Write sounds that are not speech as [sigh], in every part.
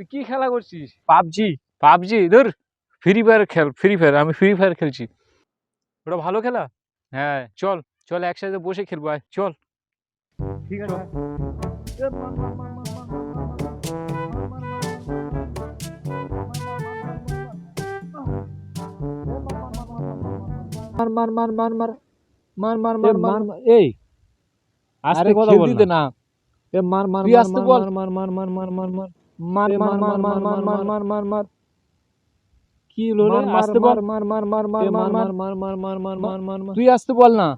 তুই কি খেলা করছিস পাবজি পাবজি ধর ফ্রি ফায়ার খেল ফ্রি ফায়ার আমি ফ্রি ফায়ার খেলছি ওটা ভালো খেলা হ্যাঁ চল চল একসাথে বসে খেলব আয় চল ঠিক আছে মার মার মার মার মার মার মার মার মার মার এই আস্তে আরে কথা বল দিতে না এ মার মার মার মার বল। মার মার মার মার মার মার মার এ মার মার মার মার মার মার মার কি হলো রে আস্তে বল মার মার মার মার এ মার মার, মার মার মার মার মার মার মার তুই আস্তে বল না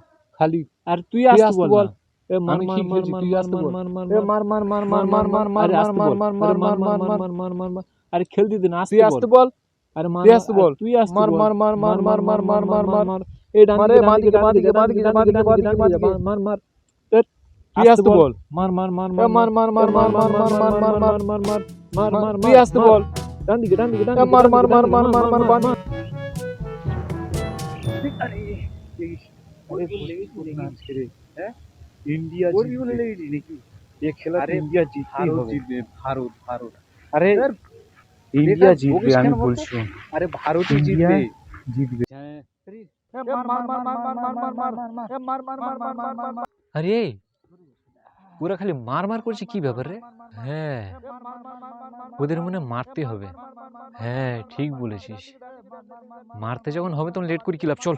খালি আর তুই আস্তে বল। এ মার বলছি, মার তুই মার আস্তে মার বল। মার মার এ মার মার মার মার মার মার মার মার মার। মার মার মার, মার মার, মার মার, মার মার মার আরে খেল দিতে না তুই আস্তে বল আরে মার তুই আস্তে বল। তুই আস্তে মার মার মার মার মার মার মার মার মার মার এই ডান দিকে, ডান দিকে, ডান দিকে বাঁ দিকে বাঁ দিকে বাঁ দিকে মার মার তুই আস্তে বল মার মার মার এ মার মার মার মার মার মার মার মার মার মার মার মার মার তুই আস্তে বল ডান দিকে ডান দিকে ডান এ দিকে, মার ডান মার দিকে, মার ডান মার দিকে, মার মার মার ইন্ডিয়া নাকি এ খেলা আরে ইন্ডিয়া জিততেই ভারত হবে জিতবে ভারত ভারত আরে এর ইন্ডিয়া বেকার জিতবে বকিস আমি কেন বলতো? বলছি আরে ভারতই ইন্ডিয়া জিতবে জিতবে মার মার মার মার মার মার মার মার মার এ মার মার মার মার মার মার মার আরে ওরা খালি মার মার করছে কি ব্যাপার হ্যাঁ। ওদের মনে মারতে হবে। হ্যাঁ ঠিক বলেছিস। মারতে যখন হবে তখন লেট করি, কি লাভ? চল।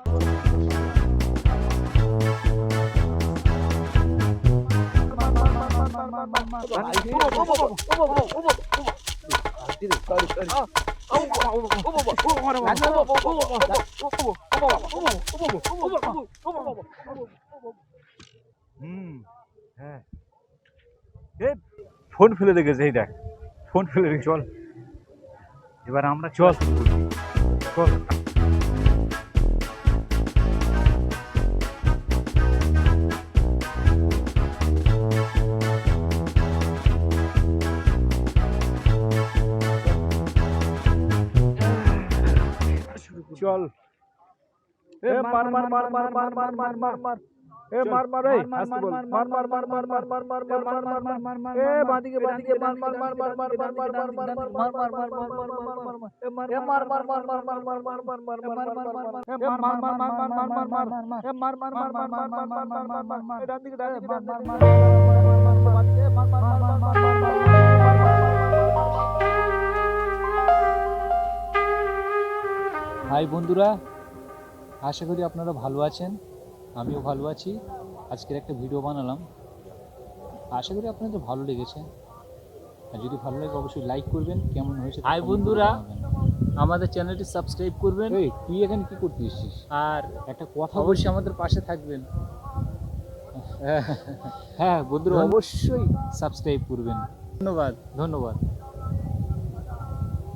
হুম হ্যাঁ। ফোন ফেলে রেখেছে এই দেখ। ফোন ফেলে রেখে চল। এবার আমরা চল। চল। চল। এ মার মার মার মার মার মার মার মার মার। এ মার মার এই আস্তে বল মার মার মার মার মার মার মার মার মার মার মার মার মার এ বাদিকে বাদিকে মার মার মার মার মার মার মার মার মার মার মার মার মার মার মার এ মার মার মার মার মার মার মার মার মার মার মার মার মার মার এ মার মার মার মার মার মার মার মার মার এ মার মার মার মার মার মার মার মার মার মার মার এ মার মার মার মার বাদিকে মার মার মার মার মার মার মার হাই বন্ধুরা আশা করি আপনারা ভালো আছেন আমিও ভালো আছি। আজকের একটা ভিডিও বানালাম। আশা করি আপনাদের ভালো লেগেছে। আর যদি ভালো লাগে অবশ্যই লাইক করবেন। কেমন হয়েছে হাই বন্ধুরা। আমাদের চ্যানেলটি সাবস্ক্রাইব করবেন। তুই এখানে কি করতে এসেছিস আর একটা কথা অবশ্যই আমাদের পাশে থাকবেন। [laughs] হ্যাঁ বন্ধুরা অবশ্যই সাবস্ক্রাইব করবেন। ধন্যবাদ। ধন্যবাদ।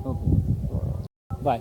ওকে। বাই